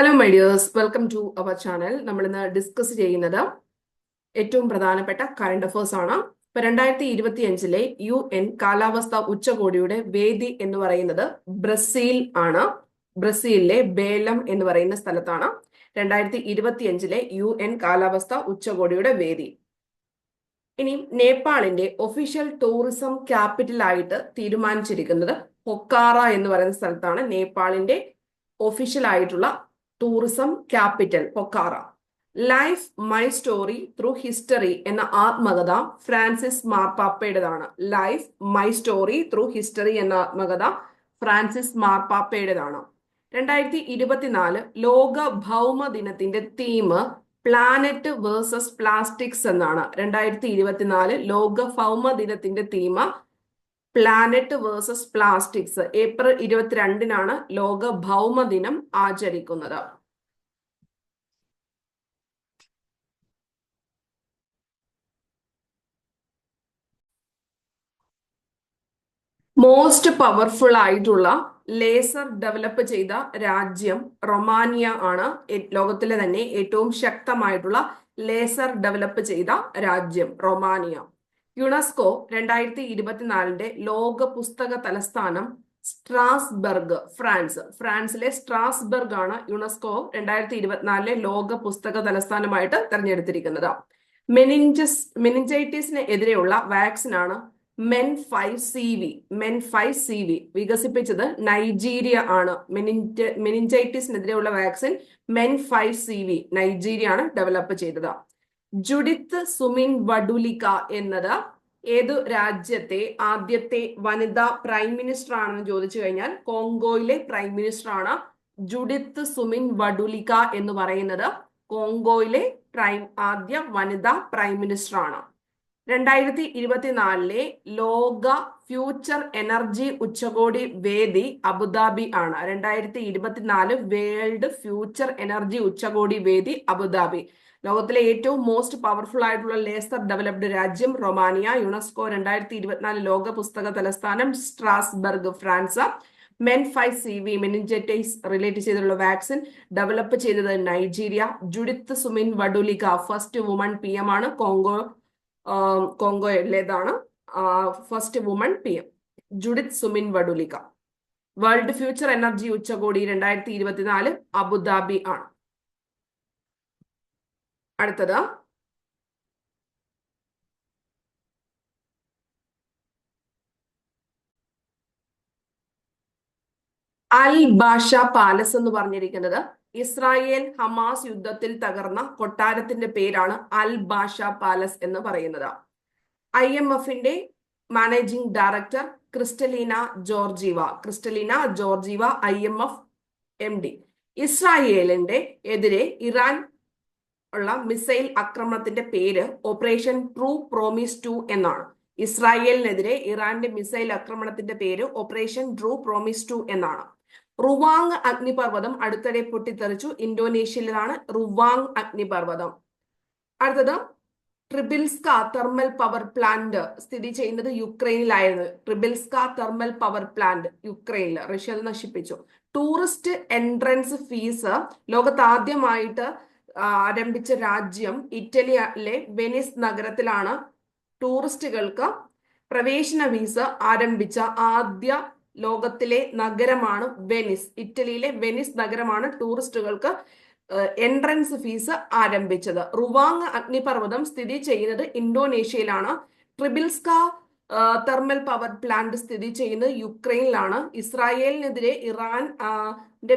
Hello my dears welcome to our channel നമ്മൾ ഇന്ന് discuss ചെയ്യുന്നത് ഏറ്റവും പ്രധാനപ്പെട്ട കറണ്ട് അഫേഴ്സ് ആണ്. ഇപ്പൊ രണ്ടായിരത്തി ഇരുപത്തി അഞ്ചിലെ യു എൻ കാലാവസ്ഥ ഉച്ചകോടിയുടെ വേദി എന്ന് പറയുന്നത് ബ്രസീൽ ആണ്. ബ്രസീലിലെ ബേലം എന്ന് പറയുന്ന സ്ഥലത്താണ് രണ്ടായിരത്തി ഇരുപത്തി അഞ്ചിലെ യു എൻ കാലാവസ്ഥ ഉച്ചകോടിയുടെ വേദി. ഇനി നേപ്പാളിന്റെ ഒഫീഷ്യൽ ടൂറിസം ക്യാപിറ്റൽ ആയിട്ട് തീരുമാനിച്ചിരിക്കുന്നത് പൊക്കാറ എന്ന് പറയുന്ന സ്ഥലത്താണ് നേപ്പാളിന്റെ ഒഫീഷ്യൽ ആയിട്ടുള്ള tourism capital Pokhara life my story through history എന്ന ആത്മകഥ Francis മാർപ്പാപ്പയുടേതാണ്. Life my story through history എന്ന ആത്മകഥ ഫ്രാൻസിസ് മാർപ്പാപ്പയുടേതാണ്. രണ്ടായിരത്തി ഇരുപത്തിനാല് ലോക ഭൗമ ദിനത്തിന്റെ തീം പ്ലാനറ്റ് വേഴ്സസ് പ്ലാസ്റ്റിക്സ് എന്നാണ്. രണ്ടായിരത്തി ഇരുപത്തിനാല് ലോക ഭൗമ ദിനത്തിന്റെ theme planet versus plastics April ഇരുപത്തിരണ്ടിനാണ് ലോക ഭൗമദിനം ആചരിക്കുന്നത്. മോസ്റ്റ് പവർഫുൾ ആയിട്ടുള്ള ലേസർ ഡെവലപ്പ് ചെയ്ത രാജ്യം റൊമാനിയ ആണ്. ലോകത്തിലെ തന്നെ ഏറ്റവും ശക്തമായിട്ടുള്ള ലേസർ ഡെവലപ്പ് ചെയ്ത രാജ്യം റൊമാനിയ. യുനെസ്കോ രണ്ടായിരത്തി ഇരുപത്തിനാലിന്റെ ലോക പുസ്തക തലസ്ഥാനം സ്ട്രാസ്ബർഗ് ഫ്രാൻസ്. ഫ്രാൻസിലെ സ്ട്രാസ്ബർഗ് ആണ് യുണെസ്കോ രണ്ടായിരത്തി ഇരുപത്തിനാലിലെ ലോക പുസ്തക തലസ്ഥാനമായിട്ട് തെരഞ്ഞെടുത്തിരിക്കുന്നത്. മെനിഞ്ചസ് മെനിഞ്ചൈറ്റിസിന് എതിരെയുള്ള വാക്സിൻ ആണ് Men five C V Men five C V വികസിപ്പിച്ചത് നൈജീരിയ ആണ്. മെനിഞ്ച മെനിഞ്ചൈറ്റിസിനെതിരെയുള്ള vaccine Men five C V Nigeria ആണ് ഡെവലപ്പ് ചെയ്തത്. ജുഡിത്ത് സുമിൻ വഡുലിക എന്നത് ഏത് രാജ്യത്തെ ആദ്യത്തെ വനിതാ പ്രൈം മിനിസ്റ്റർ ആണെന്ന് ചോദിച്ചു കഴിഞ്ഞാൽ കോങ്കോയിലെ പ്രൈം മിനിസ്റ്റർ ആണ് ജുഡിത്ത് സുമിൻ വഡുലിക എന്ന് പറയുന്നത് കോങ്കോയിലെ പ്രൈം ആദ്യ വനിതാ പ്രൈം മിനിസ്റ്റർ ആണ്. രണ്ടായിരത്തി ഇരുപത്തിനാലിലെ ലോക ഫ്യൂച്ചർ എനർജി ഉച്ചകോടി വേദി അബുദാബി ആണ്. രണ്ടായിരത്തി ഇരുപത്തിനാല് വേൾഡ് ഫ്യൂച്ചർ എനർജി ഉച്ചകോടി വേദി അബുദാബി. ലോകത്തിലെ ഏറ്റവും മോസ്റ്റ് പവർഫുൾ ആയിട്ടുള്ള ലേസർ ഡെവലപ്ഡ് രാജ്യം റൊമാനിയ. യുനെസ്കോ രണ്ടായിരത്തി ഇരുപത്തിനാല് ലോക പുസ്തക തലസ്ഥാനം Strasbourg France. Men five C V meningitis relate ചെയ്തിട്ടുള്ള വാക്സിൻ ഡെവലപ്പ് ചെയ്തത് നൈജീരിയ. ജുഡിത്ത് സുമിൻ വഡുലിക ഫസ്റ്റ് വുമൺ പി എം ആണ്. Congo കോങ്കോയിലേതാണ്. First woman P M Judith Sumin വഡുലിക world future energy ഉച്ചകോടി രണ്ടായിരത്തി ഇരുപത്തിനാല് അബുദാബി ആണ്. അടുത്തത്. അൽ ബാഷ പാലസ് എന്ന് പറഞ്ഞിരിക്കുന്നത് ഇസ്രായേൽ ഹമാസ് യുദ്ധത്തിൽ തകർന്ന കൊട്ടാരത്തിന്റെ പേരാണ് അൽ ബാഷ പാലസ് എന്ന് പറയുന്നത്. ഐ എം എഫിന്റെ managing director Kristalina Georgieva Kristalina Georgieva I M F M D ഇസ്രായേലിന്റെ എതിരെ ഇറാൻ ഉള്ള മിസൈൽ ആക്രമണത്തിന്റെ പേര് ഓപ്പറേഷൻ ട്രൂ പ്രോമിസ് ടു എന്നാണ്. ഇസ്രായേലിനെതിരെ ഇറാന്റെ മിസൈൽ ആക്രമണത്തിന്റെ പേര് ഓപ്പറേഷൻ ട്രൂ പ്രോമിസ് ടു എന്നാണ്. റുവാങ് അഗ്നിപർവതം അടുത്തിടെ പൊട്ടിത്തെറിച്ചു. ഇന്തോനേഷ്യയിലാണ് റുവാങ് അഗ്നിപർവതം. അടുത്തത് ട്രിബിൽസ്ക തെർമൽ പവർ പ്ലാന്റ് സ്ഥിതി ചെയ്യുന്നത് യുക്രൈനിലായിരുന്നു. ട്രിബിൽസ്ക തെർമൽ പവർ പ്ലാന്റ് യുക്രൈനിൽ റഷ്യ അത് നശിപ്പിച്ചു. ടൂറിസ്റ്റ് എൻട്രൻസ് ഫീസ് ലോകത്ത് ആദ്യമായിട്ട് ആരംഭിച്ച രാജ്യം ഇറ്റലിയിലെ വെനീസ് നഗരത്തിലാണ് ടൂറിസ്റ്റുകൾക്ക് പ്രവേശന വിസ ആരംഭിച്ച ആദ്യ ലോകത്തിലെ നഗരമാണ് വെനിസ്. ഇറ്റലിയിലെ വെനിസ് നഗരമാണ് ടൂറിസ്റ്റുകൾക്ക് എൻട്രൻസ് ഫീസ് ആരംഭിച്ചത്. റുവാങ് അഗ്നിപർവതം സ്ഥിതി ചെയ്യുന്നത് ഇന്തോനേഷ്യയിലാണ്. ട്രിബിൽസ്ക തെർമൽ പവർ പ്ലാന്റ് സ്ഥിതി ചെയ്യുന്നത് യുക്രൈനിലാണ്. ഇസ്രായേലിനെതിരെ ഇറാൻ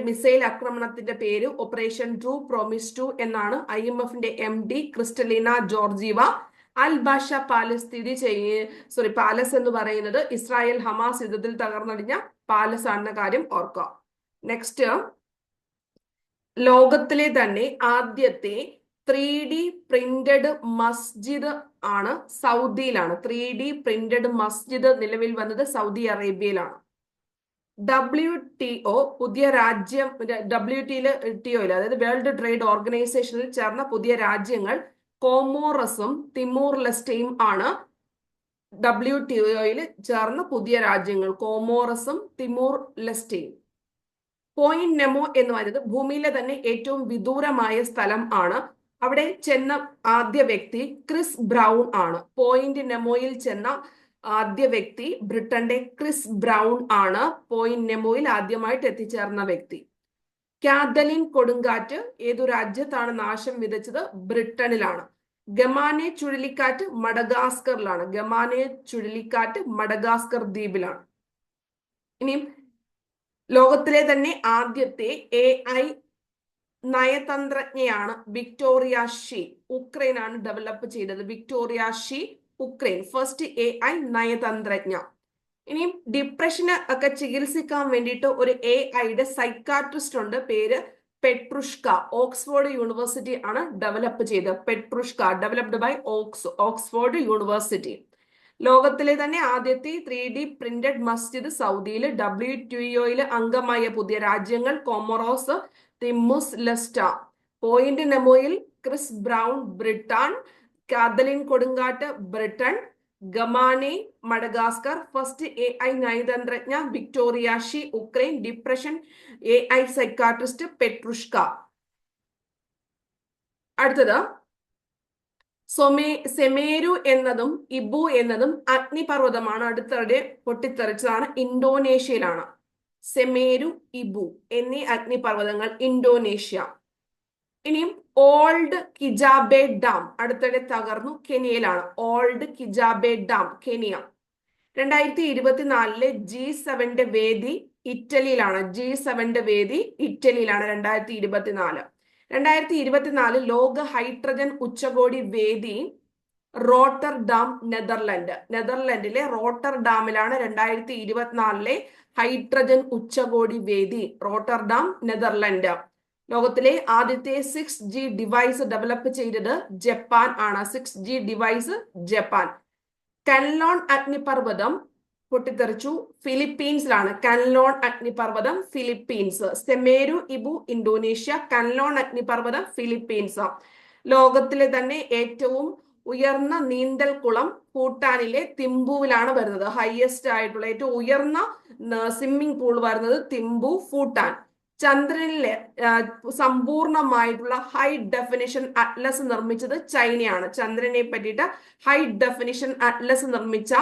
മിസൈൽ ആക്രമണത്തിന്റെ പേര് ഓപ്പറേഷൻ ട്രൂ പ്രോമിസ് ടു എന്നാണ് ഐ എം എഫിന്റെ M D Kristalina Georgieva Al Basha palace സ്ഥിതി ചെയ്യ സോറി പാലസ് എന്ന് പറയുന്നത് ഇസ്രായേൽ ഹമാസ് യുദ്ധത്തിൽ തകർന്നടിഞ്ഞ പാലസ് ആണെന്ന കാര്യം ഓർക്കുക. നെക്സ്റ്റ് ലോകത്തിലെ തന്നെ ആദ്യത്തെ ത്രീ ഡി പ്രിന്റഡ് മസ്ജിദ് ആണ് സൗദിയിലാണ്. ത്രീ ഡി പ്രിന്റഡ് മസ്ജിദ് നിലവിൽ വന്നത് സൗദി അറേബ്യയിലാണ്. ഡബ്ല്യു ടി ഒ പുതിയ രാജ്യം ഡബ്ല്യു ടിയിൽ ടി ഒയിൽ അതായത് വേൾഡ് ട്രേഡ് ഓർഗനൈസേഷനിൽ ചേർന്ന പുതിയ രാജ്യങ്ങൾ കോമോറസും തിമൂർ ലെസ്റ്റയും ആണ് ഡബ്ല്യു ടി ഒയിൽ ചേർന്ന പുതിയ രാജ്യങ്ങൾ. കോമോറസും തിമൂർ ലെസ്റ്റയും. പോയിന്റ് നെമോ എന്ന് പറയുന്നത് ഭൂമിയിലെ തന്നെ ഏറ്റവും വിദൂരമായ സ്ഥലം ആണ്. അവിടെ ചെന്ന ആദ്യ വ്യക്തി ക്രിസ് ബ്രൗൺ ആണ്. പോയിന്റ് നെമോയിൽ ചെന്ന ആദ്യ വ്യക്തി ബ്രിട്ടന്റെ ക്രിസ് ബ്രൗൺ ആണ്. പോയിന്റ് നെമോയിൽ ആദ്യമായിട്ട് എത്തിച്ചേർന്ന വ്യക്തി. കാതലിൻ കൊടുങ്കാറ്റ് ഏതു രാജ്യത്താണ് നാശം വിതച്ചത്? ബ്രിട്ടനിലാണ്. ഗമാനെ ചുഴലിക്കാറ്റ് മഡഗാസ്കറിലാണ്. ഗമാനെ ചുഴലിക്കാറ്റ് മഡഗാസ്കർ ദ്വീപിലാണ്. ഇനിയും ലോകത്തിലെ തന്നെ ആദ്യത്തെ എ ഐ നയതന്ത്രജ്ഞയാണ് വിക്ടോറിയ ഉക്രൈൻ ആണ് ഡെവലപ്പ് ചെയ്തത്. Victoria Shi Ukraine. First A I നയതന്ത്രജ്ഞ. ഇനിയും ഡിപ്രഷന് ഒക്കെ ചികിത്സിക്കാൻ വേണ്ടിയിട്ട് ഒരു എ ഐയുടെ സൈക്കാട്രിസ്റ്റ് ഉണ്ട്. പേര് പെട്രുഷ്ക ഓക്സ്ഫോർഡ് യൂണിവേഴ്സിറ്റി ആണ് ഡെവലപ്പ് ചെയ്തത് Petrushka developed by aux Oxford university. ലോകത്തിലെ തന്നെ ആദ്യത്തെ ത്രീ ഡി പ്രിന്റഡ് മസ്ജിദ് സൗദിയിൽ ഡബ്ല്യു ടു ഒയിൽ അംഗമായ പുതിയ രാജ്യങ്ങൾ കോമറോസ് തിമ്മുസ് ലെസ്റ്റ. പോയിന്റ് നെമോയിൽ Chris Brown Britain Kathleen കൊടുങ്കാട്ട് Britain Gamane Madagascar first A I നയതന്ത്രജ്ഞ Victoria Shi Ukraine depression A I psychiatrist Petrushka. അടുത്തത് സൊമേ സെമേരു എന്നതും ഇബു എന്നതും അഗ്നിപർവതമാണ് അടുത്തിടെ പൊട്ടിത്തെറിച്ചതാണ് ഇന്തോനേഷ്യയിലാണ്. സെമേരു ഇബു എന്നീ അഗ്നിപർവതങ്ങൾ ഇന്തോനേഷ്യ. ഇനിയും ഓൾഡ് കിജാബെ ഡാം അടുത്തിടെ തകർന്നു കെനിയയിലാണ്. Old Kijabe dam Kenya. രണ്ടായിരത്തി ഇരുപത്തിനാലിലെ ജി സെവന്റെ വേദി ഇറ്റലിയിലാണ്. ജി സെവന്റെ വേദി ഇറ്റലിയിലാണ് രണ്ടായിരത്തി ഇരുപത്തിനാല്. രണ്ടായിരത്തി ഇരുപത്തിനാല് ലോക ഹൈഡ്രജൻ ഉച്ചകോടി വേദി റോട്ടർ ഡാം നെതർലൻഡ്. നെതർലൻഡിലെ റോട്ടർ ഡാമിലാണ് രണ്ടായിരത്തി ഇരുപത്തിനാലിലെ ഹൈഡ്രജൻ ഉച്ചകോടി വേദി റോട്ടർ ഡാം നെതർലൻഡ്. ലോകത്തിലെ ആദ്യത്തെ സിക്സ് ജി ഡിവൈസ് ഡെവലപ്പ് ചെയ്തത് ജപ്പാൻ ആണ്. Six G device Japan. Kanlaon അഗ്നിപർവതം പൊട്ടിത്തെറിച്ചു. ഫിലിപ്പീൻസിലാണ് Kanlaon അഗ്നിപർവതം Philippines. Semeru Ibu Indonesia Kanlaon അഗ്നിപർവതം Philippines. ലോകത്തിലെ തന്നെ ഏറ്റവും ഉയർന്ന നീന്തൽ കുളം ഭൂട്ടാനിലെ തിമ്പുവിലാണ് വരുന്നത്. ഹയസ്റ്റ് ആയിട്ടുള്ള ഏറ്റവും ഉയർന്ന സ്വിമ്മിംഗ് പൂൾ വരുന്നത് തിമ്പു ഭൂട്ടാൻ. ചന്ദ്രനിലെ സമ്പൂർണമായിട്ടുള്ള ഹൈ ഡെഫിനിഷൻ അറ്റ്ലസ് നിർമ്മിച്ചത് ചൈനയാണ്. ചന്ദ്രനെ പറ്റിയിട്ട് ഹൈ ഡെഫിനിഷൻ അറ്റ്ലസ് നിർമ്മിച്ച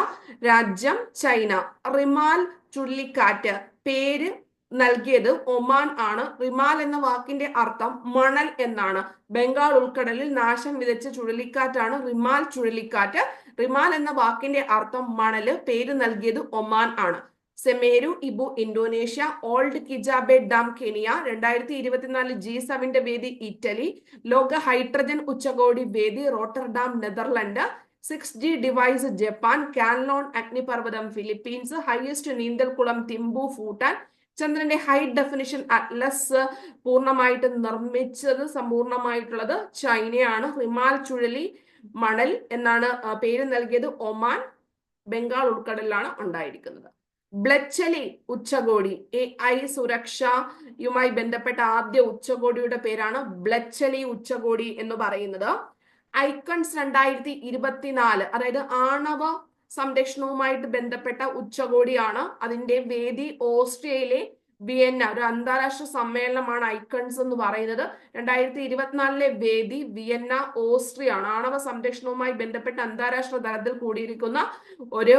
രാജ്യം ചൈന. റിമാൽ ചുഴലിക്കാറ്റ് പേര് നൽകിയത് ഒമാൻ ആണ്. റിമാൽ എന്ന വാക്കിന്റെ അർത്ഥം മണൽ എന്നാണ്. ബംഗാൾ ഉൾക്കടലിൽ നാശം വിതച്ച ചുഴലിക്കാറ്റാണ് റിമാൽ ചുഴലിക്കാറ്റ്. റിമാൽ എന്ന വാക്കിന്റെ അർത്ഥം മണൽ പേര് നൽകിയത് ഒമാൻ ആണ്. Semeru Ibu Indonesia old Kijabe dam Kenya രണ്ടായിരത്തി ഇരുപത്തിനാല് ജി സെവന്റെ വേദി ഇറ്റലി ലോക ഹൈഡ്രജൻ ഉച്ചകോടി വേദി Rotterdam Netherland six G device Japan Kanlaon അഗ്നിപർവതം Philippines highest നീന്തൽക്കുളം തിമ്പു ഭൂട്ടാൻ ചന്ദ്രന്റെ ഹൈ ഡെഫിനിഷൻ അറ്റ്ലസ് പൂർണമായിട്ട് നിർമ്മിച്ചത് സമ്പൂർണമായിട്ടുള്ളത് ചൈനയാണ്. റിമാൽ ചുഴലി മണൽ എന്നാണ് പേര് നൽകിയത്. ഒമാൻ ബംഗാൾ ഉൾക്കടലിലാണ് ഉണ്ടായിരിക്കുന്നത്. ബ്ലച്ചലി ഉച്ചകോടി എ ഐ സുരക്ഷയുമായി ബന്ധപ്പെട്ട ആദ്യ ഉച്ചകോടിയുടെ പേരാണ് ബ്ലച്ചലി ഉച്ചകോടി എന്ന് പറയുന്നത്. ഐക്കൺസ് രണ്ടായിരത്തി ഇരുപത്തിനാല് അതായത് ആണവ സംരക്ഷണവുമായിട്ട് ബന്ധപ്പെട്ട ഉച്ചകോടിയാണ്. അതിന്റെ വേദി ഓസ്ട്രിയയിലെ വിയന്ന ഒരു അന്താരാഷ്ട്ര സമ്മേളനമാണ് ഐക്കൺസ് എന്ന് പറയുന്നത്. രണ്ടായിരത്തി ഇരുപത്തിനാലിലെ വേദി വിയന്ന ഓസ്ട്രിയ ആണ് ആണവ സംരക്ഷണവുമായി ബന്ധപ്പെട്ട് അന്താരാഷ്ട്ര തലത്തിൽ കൂടിയിരിക്കുന്ന ഒരു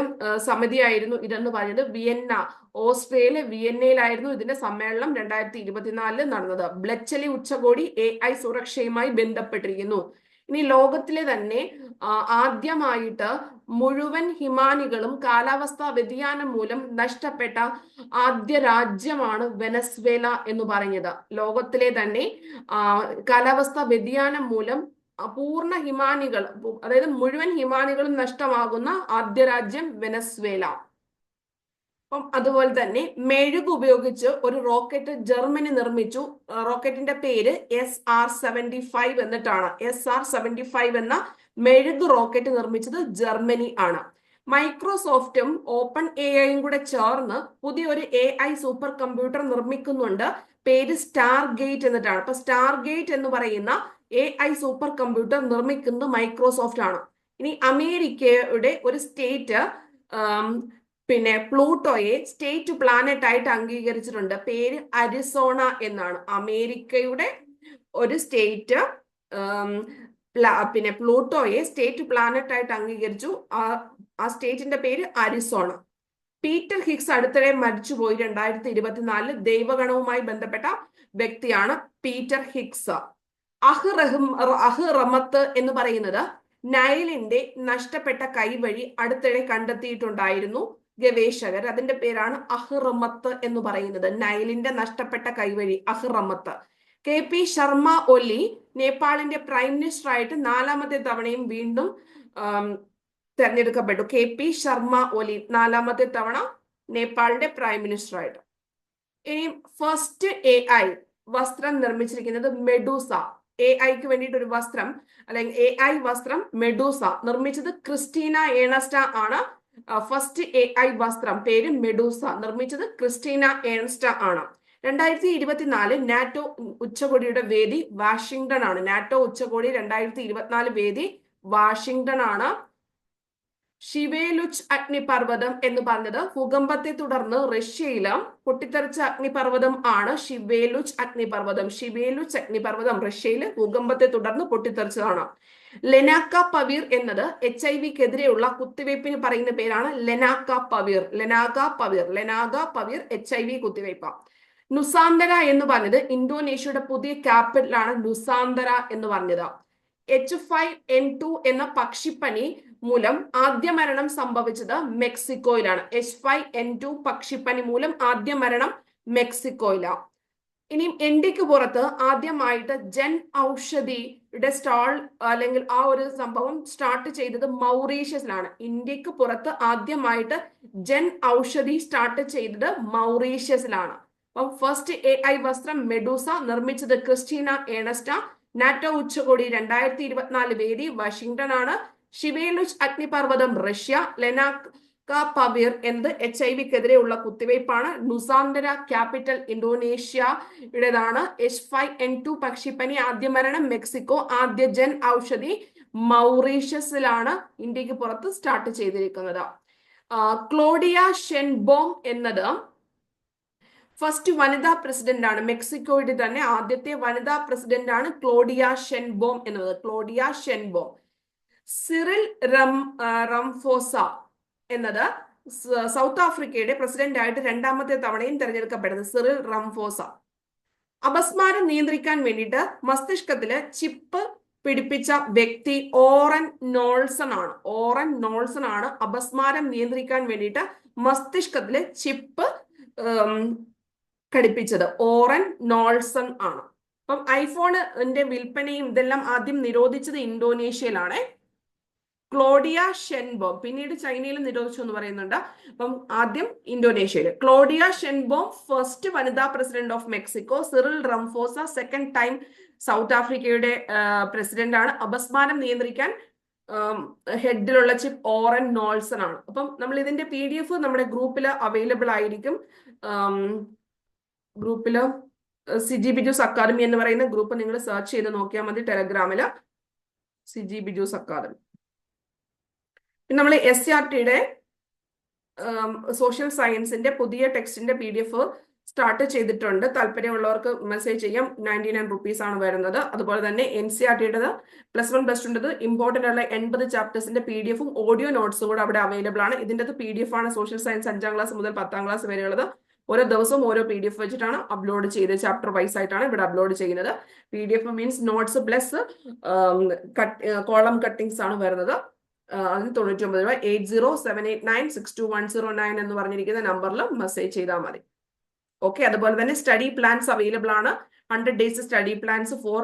സമിതിയായിരുന്നു ഇതെന്ന് പറയുന്നത്. വിയന്ന ഓസ്ട്രിയയിലെ വിയന്നയിലായിരുന്നു ഇതിന്റെ സമ്മേളനം രണ്ടായിരത്തി ഇരുപത്തിനാലിൽ നടന്നത്. ബ്ലച്ചലി ഉച്ചകോടി എ ഐ സുരക്ഷയുമായി ബന്ധപ്പെട്ടിരിക്കുന്നു. ഇനി ലോകത്തിലെ തന്നെ ആദ്യമായിട്ട് മുഴുവൻ ഹിമാനികളും കാലാവസ്ഥാ വ്യതിയാനം മൂലം നഷ്ടപ്പെട്ട ആദ്യ രാജ്യമാണ് വെനസ്വേല എന്ന് പറഞ്ഞത് ലോകത്തിലെ തന്നെ കാലാവസ്ഥാ വ്യതിയാനം മൂലം പൂർണ ഹിമാനികൾ അതായത് മുഴുവൻ ഹിമാനികളും നഷ്ടമാകുന്ന ആദ്യ രാജ്യം വെനസ്വേല. അപ്പം അതുപോലെ തന്നെ മെഴുക് ഉപയോഗിച്ച് ഒരു റോക്കറ്റ് ജർമ്മനി നിർമ്മിച്ചു. റോക്കറ്റിന്റെ പേര് എസ് ആർ സെവന്റി ഫൈവ് എന്നിട്ടാണ്. എസ് ആർ സെവന്റി ഫൈവ് എന്ന മെഴുക് റോക്കറ്റ് നിർമ്മിച്ചത് ജർമ്മനി ആണ്. മൈക്രോസോഫ്റ്റും ഓപ്പൺ എ ഐയും കൂടെ ചേർന്ന് പുതിയൊരു എ ഐ സൂപ്പർ കമ്പ്യൂട്ടർ നിർമ്മിക്കുന്നുണ്ട്. പേര് സ്റ്റാർ ഗേറ്റ് എന്നിട്ടാണ്. അപ്പൊ സ്റ്റാർ ഗേറ്റ് എന്ന് പറയുന്ന എ ഐ സൂപ്പർ കമ്പ്യൂട്ടർ നിർമ്മിക്കുന്നത് മൈക്രോസോഫ്റ്റ് ആണ്. ഇനി അമേരിക്കയുടെ ഒരു സ്റ്റേറ്റ് പിന്നെ പ്ലൂട്ടോയെ സ്റ്റേറ്റ് പ്ലാനറ്റ് ആയിട്ട് അംഗീകരിച്ചിട്ടുണ്ട്. പേര് അരിസോണ എന്നാണ്. അമേരിക്കയുടെ ഒരു സ്റ്റേറ്റ് പിന്നെ പ്ലൂട്ടോയെ സ്റ്റേറ്റ് പ്ലാനറ്റ് ആയിട്ട് അംഗീകരിച്ചു. ആ സ്റ്റേറ്റിന്റെ പേര് അരിസോണ. പീറ്റർ ഹിക്സ് അടുത്തിടെ മരിച്ചുപോയി രണ്ടായിരത്തി ഇരുപത്തിനാലിൽ ദൈവഗണവുമായി ബന്ധപ്പെട്ട വ്യക്തിയാണ് പീറ്റർ ഹിക്സ് അഹ് റഹം അഹ് റമത്ത് എന്ന് പറയുന്നത് നൈലിന്റെ നഷ്ടപ്പെട്ട കൈവഴി അടുത്തിടെ കണ്ടെത്തിയിട്ടുണ്ടായിരുന്നു. ഗവേഷകർ. അതിന്റെ പേരാണ് അഹ്റമത്ത് എന്ന് പറയുന്നത്. നൈലിന്റെ നഷ്ടപ്പെട്ട കൈവഴി Ahramat. K P Sharma Oli നേപ്പാളിന്റെ prime minister ആയിട്ട് നാലാമത്തെ തവണയും വീണ്ടും തെരഞ്ഞെടുക്കപ്പെട്ടു. കെ പി ശർമ്മ ഒലി നാലാമത്തെ തവണ നേപ്പാളിന്റെ പ്രൈം മിനിസ്റ്റർ ആയിട്ട് ഇനി ഫസ്റ്റ് എ ഐ വസ്ത്രം നിർമ്മിച്ചിരിക്കുന്നത് മെഡൂസ. എ ഐക്ക് വേണ്ടിയിട്ട് ഒരു വസ്ത്രം അല്ലെങ്കിൽ എ ഐ വസ്ത്രം മെഡൂസ നിർമ്മിച്ചത് ക്രിസ്റ്റീന ഏണസ്റ്റ ആണ്. ഫസ്റ്റ് എ ഐ വസ്ത്രം പേര് മെഡൂസ നിർമ്മിച്ചത് ക്രിസ്റ്റീന ഏൺസ്റ്റ ആണ്. രണ്ടായിരത്തി ഇരുപത്തിനാല് നാറ്റോ ഉച്ചകോടിയുടെ വേദി വാഷിംഗ്ടൺ ആണ്. നാറ്റോ ഉച്ചകോടി രണ്ടായിരത്തി ഇരുപത്തിനാല് വേദി വാഷിംഗ്ടൺ ആണ്. ഷിവേലുച്ച് അഗ്നിപർവതം എന്ന് പറഞ്ഞത് ഭൂകമ്പത്തെ തുടർന്ന് റഷ്യയിലും പൊട്ടിത്തെറിച്ച അഗ്നിപർവതം ആണ് ഷിവേലുച്ച് അഗ്നിപർവതം. ഷിവേലുച്ച് അഗ്നിപർവതം റഷ്യയിൽ ഭൂകമ്പത്തെ തുടർന്ന് പൊട്ടിത്തെറിച്ചതാണ്. ലെനാക്ക പവീർ എന്നത് എച്ച് ഐ വിക്കെതിരെയുള്ള കുത്തിവയ്പ്പിന് പറയുന്ന പേരാണ് lenacapavir lenacapavir lenacapavir H I V കുത്തിവയ്പ്പ. Nusantara എന്ന് പറഞ്ഞത് ഇന്തോനേഷ്യയുടെ പുതിയ ക്യാപിറ്റലാണ് നുസാന്തര എന്ന് പറഞ്ഞത്. എച്ച് ഫൈവ് എൻ ടു എന്ന പക്ഷിപ്പനി മൂലം ആദ്യ മരണം സംഭവിച്ചത് മെക്സിക്കോയിലാണ്. എച്ച് ഫൈവ് എൻ ടു പക്ഷിപ്പനി മൂലം ആദ്യ മരണം മെക്സിക്കോയിലാണ് ഇനിയും എൻഡിക്ക് പുറത്ത് ആദ്യമായിട്ട് ജൻ ഔഷധിയുടെ സ്റ്റാൾ അല്ലെങ്കിൽ ആ ഒരു സംഭവം സ്റ്റാർട്ട് ചെയ്തത് മൗറീഷ്യസിലാണ് ഇന്ത്യയ്ക്ക് പുറത്ത് ആദ്യമായിട്ട് ജൻ ഔഷധി സ്റ്റാർട്ട് ചെയ്തത് മൗറീഷ്യസിലാണ്. അപ്പം ഫസ്റ്റ് എ ഐ വസ്ത്രം മെഡൂസ നിർമ്മിച്ചത് ക്രിസ്റ്റീന ഏണസ്റ്റ നാറ്റോ ഉച്ചകോടി രണ്ടായിരത്തി ഇരുപത്തിനാല് വേദി വാഷിംഗ്ടൺ ആണ് ഷിവേലുച്ച് അഗ്നിപർവതം റഷ്യ ലെനാക് പവീർ എന്നത് എച്ച് ഐ വിക്കെതിരെയുള്ള കുത്തിവയ്പ്പാണ് നുസാന്തര ക്യാപിറ്റൽ ഇന്തോനേഷ്യയുടേതാണ്. എച്ച് ഫൈവ് എൻ ടു പക്ഷിപ്പനി ആദ്യ മരണം മെക്സിക്കോ ആദ്യ ജൻ ഔഷധി മൗറീഷ്യസിലാണ് ഇന്ത്യയ്ക്ക് പുറത്ത് സ്റ്റാർട്ട് ചെയ്തിരിക്കുന്നത്. ക്ലോഡിയ ഷെൻബോം എന്നത് ഫസ്റ്റ് വനിതാ പ്രസിഡന്റ് ആണ്. മെക്സിക്കോയുടെ തന്നെ ആദ്യത്തെ വനിതാ പ്രസിഡന്റ് ആണ് ക്ലോഡിയ ഷെൻബോം എന്നത്. Claudia Sheinbaum. Cyril Ram Ramaphosa എന്നത് സൗത്ത് ആഫ്രിക്കയുടെ പ്രസിഡന്റ് ആയിട്ട് രണ്ടാമത്തെ തവണയും തെരഞ്ഞെടുക്കപ്പെടുന്നത് സിറിൽ റംഫോസ. അപസ്മാരം നിയന്ത്രിക്കാൻ വേണ്ടിയിട്ട് മസ്തിഷ്കത്തിൽ ചിപ്പ് പിടിപ്പിച്ച വ്യക്തി ഓറൻ നോൾസൺ ആണ്. ഓറൻ നോൾസൺ ആണ് അപസ്മാരം നിയന്ത്രിക്കാൻ വേണ്ടിയിട്ട് മസ്തിഷ്കത്തിൽ ചിപ്പ് ഘടിപ്പിച്ചത്. ഓറൻ നോൾസൺ ആണ്. അപ്പം ഐഫോണിന്റെ വിൽപ്പനയും ഇതെല്ലാം ആദ്യം നിരോധിച്ചത് ഇന്തോനേഷ്യയിലാണ്. ക്ലോഡിയ ഷെൻബോം. പിന്നീട് ചൈനയിൽ നിരോധിച്ചു എന്ന് പറയുന്നുണ്ട്. അപ്പം ആദ്യം ഇന്തോനേഷ്യയിൽ. ക്ലോഡിയ ഷെൻബോം ഫസ്റ്റ് വനിതാ president of Mexico Cyril Ramaphosa second time south ആഫ്രിക്കയുടെ പ്രസിഡന്റ് ആണ്. അപസ്മാനം നിയന്ത്രിക്കാൻ ഹെഡിലുള്ള ചിപ്പ് ഓറൻ നോൾസൺ ആണ്. അപ്പം നമ്മൾ ഇതിന്റെ പി ഡി എഫ് നമ്മുടെ ഗ്രൂപ്പിൽ അവൈലബിൾ ആയിരിക്കും. ഗ്രൂപ്പിൽ സിജി ബിജൂസ് അക്കാദമി എന്ന് പറയുന്ന ഗ്രൂപ്പ് നിങ്ങൾ സെർച്ച് ചെയ്ത് നോക്കിയാൽ മതി ടെലഗ്രാമിൽ. സിജി ബിജൂസ് അക്കാദമി നമ്മൾ എസ് ആർ ടിയുടെ സോഷ്യൽ സയൻസിന്റെ പുതിയ ടെക്സ്റ്റിന്റെ പി ഡി എഫ് സ്റ്റാർട്ട് ചെയ്തിട്ടുണ്ട്. താല്പര്യമുള്ളവർക്ക് മെസ്സേജ് ചെയ്യാം. നയന്റി നയൻ റുപ്പീസ് ആണ് വരുന്നത്. അതുപോലെ തന്നെ എൻ സി ആർ ടിയുടേത് പ്ലസ് വൺ പ്ലസ് ടുണ്ടത് ഇമ്പോർട്ടന്റ് ഉള്ള എൺപത് ചാപ്റ്റേഴ്സിന്റെ പി ഡി എഫും ഓഡിയോ നോട്ട്സും കൂടെ അവിടെ അവൈലബിൾ ആണ്. ഇതിന്റെ പി ഡി എഫ് ആണ് സോഷ്യൽ സയൻസ് അഞ്ചാം ക്ലാസ് മുതൽ പത്താം ക്ലാസ് വരെയുള്ളത്. ഓരോ ദിവസവും ഓരോ പി ഡി എഫ് വെച്ചിട്ടാണ് അപ്ലോഡ് ചെയ്ത് ചാപ്റ്റർ വൈസ് ആയിട്ടാണ് ഇവിടെ അപ്ലോഡ് ചെയ്യുന്നത്. P D F means notes plus column cuttings ആണ് വരുന്നത്. അതിന് തൊണ്ണൂറ്റി ഒമ്പത് രൂപ eight zero seven eight nine six two one zero nine എന്ന് പറഞ്ഞിരിക്കുന്ന നമ്പറിൽ മെസ്സേജ് ചെയ്താൽ മതി. ഓക്കെ അതുപോലെ തന്നെ സ്റ്റഡി പ്ലാൻസ് അവൈലബിൾ ആണ്. Hundred days study plans for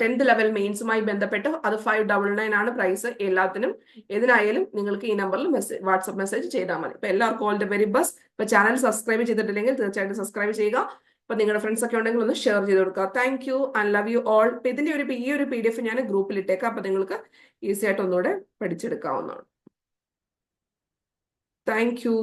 tenth level മെയിൻസുമായി ബന്ധപ്പെട്ട് അത് ഫൈവ് ഡബിൾ നയൻ ആണ് പ്രൈസ് എല്ലാത്തിനും. ഏതിനായാലും നിങ്ങൾക്ക് ഈ നമ്പറിൽ മെസ്സേജ് വാട്സ്ആപ്പ് മെസ്സേജ് ചെയ്താൽ മതി. ഇപ്പൊ എല്ലാവർക്കും ഓൾ ദ വെരി ബെസ്റ്റ് ഇപ്പൊ ചാനൽ സബ്സ്ക്രൈബ് ചെയ്തിട്ടില്ലെങ്കിൽ തീർച്ചയായിട്ടും സബ്സ്ക്രൈബ് ചെയ്യുക. അപ്പൊ നിങ്ങളുടെ ഫ്രണ്ട്സ് ഒക്കെ ഉണ്ടെങ്കിൽ ഒന്ന് ഷെയർ ചെയ്ത് കൊടുക്കുക. Thank you I love you all ഇപ്പൊ ഇതിന്റെ ഒരു ഈ ഒരു പി ഡി എഫ് ഞാൻ ഗ്രൂപ്പിൽ ഇട്ടേക്കാം. അപ്പൊ നിങ്ങൾക്ക് ഈസി ആയിട്ട് ഒന്നുകൂടെ പഠിച്ചെടുക്കാവുന്നതാണ്. Thank you